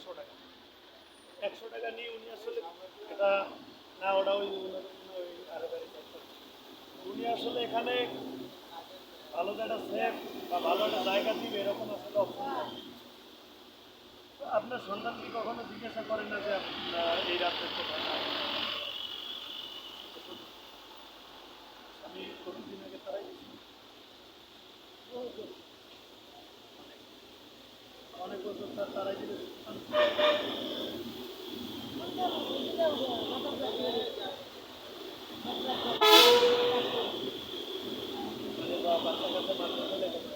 একশো টাকা একশো টাকা নিয়ে উনি আসলে এটা না ওটা ওই। উনি আসলে এখানে ভালো একটা সেফ বা ভালো একটা জায়গা দিবে, এরকম আসলে অপশন আপনার সন্তান কি কখনো জিজ্ঞাসা করেন না যে আপনার তার তারাই দিলে বা বাচ্চা কাচ্চা মারতে চলে গেছে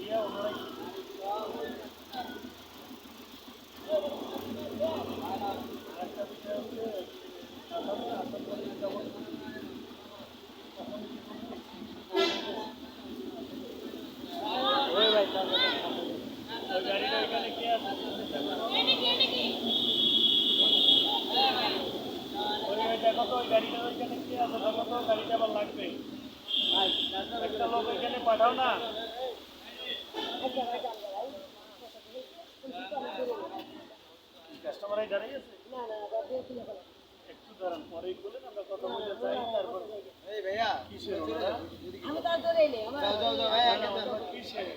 ইয়া ওনারা আরেকটা বিষয় হচ্ছে আসামে আসাম করে যেমন ওই গাড়িটা এখানে কে আছে ওই ওই দেখো তো ওই গাড়িটা ওইখানে কে আছে দেখো তো গাড়িটা আবার লাগবে একটা লোক ওইখানে পাঠাও না কাস্টমারাই দাঁড়িয়ে আছে একটু দাঁড়ান পরেই বলেন আমরা কথা বলতে চাই তারপর এই ভাইয়া কিসের আমি নেই আমার যাও যাও যাও ভাইয়া কিসের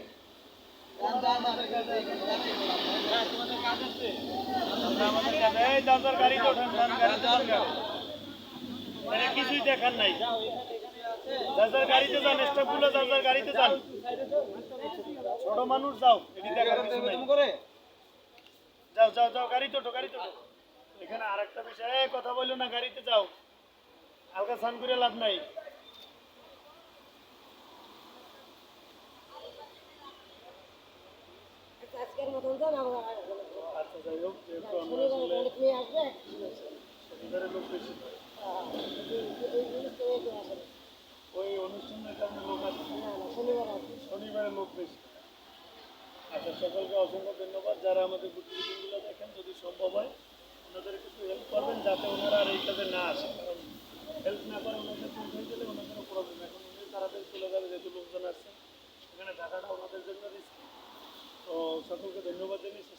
আমাদের কাজ আছে আমরা আমাদের এই দাদার গাড়ি তো ওঠেন গাড়ি ওঠেন। মানে কিছুই দেখার নাই। দাদার গাড়িতে যান স্টাফগুলো দাদার গাড়িতে যান। ছোট মানুষ যাও এটি দেখার কিছু নাই। যাও যাও যাও ওঠো গাড়িতে ওঠো এখানে আরেকটা বিষয় কথা বলল না গাড়িতে যাও। হালকা স্নান করে লাভ নাই। আমার আচ্ছা যাই হোক লোক বেশি ওই অনুষ্ঠানের কারণে লোক না শনিবার শনিবারে লোক বেশি। আচ্ছা সকলকে অসংখ্য ধন্যবাদ। যারা আমাদের প্রতিবেদনগুলো দেখেন, যদি সম্ভব হয়, ওনাদের একটু হেল্প করবেন যাতে ওনারা আর এই কাজে না আসে। কারণ হেল্প না করে ওনাদের হয়ে গেলে ওনাদেরও প্রবলেম এখন উনি তাড়াতাড়ি চলে যাবে যেহেতু লোকজন আসছে, এখানে থাকাটা ওনাদের জন্য রিস্ক তো সকলকে ধন্যবাদ জানিয়ে শেষ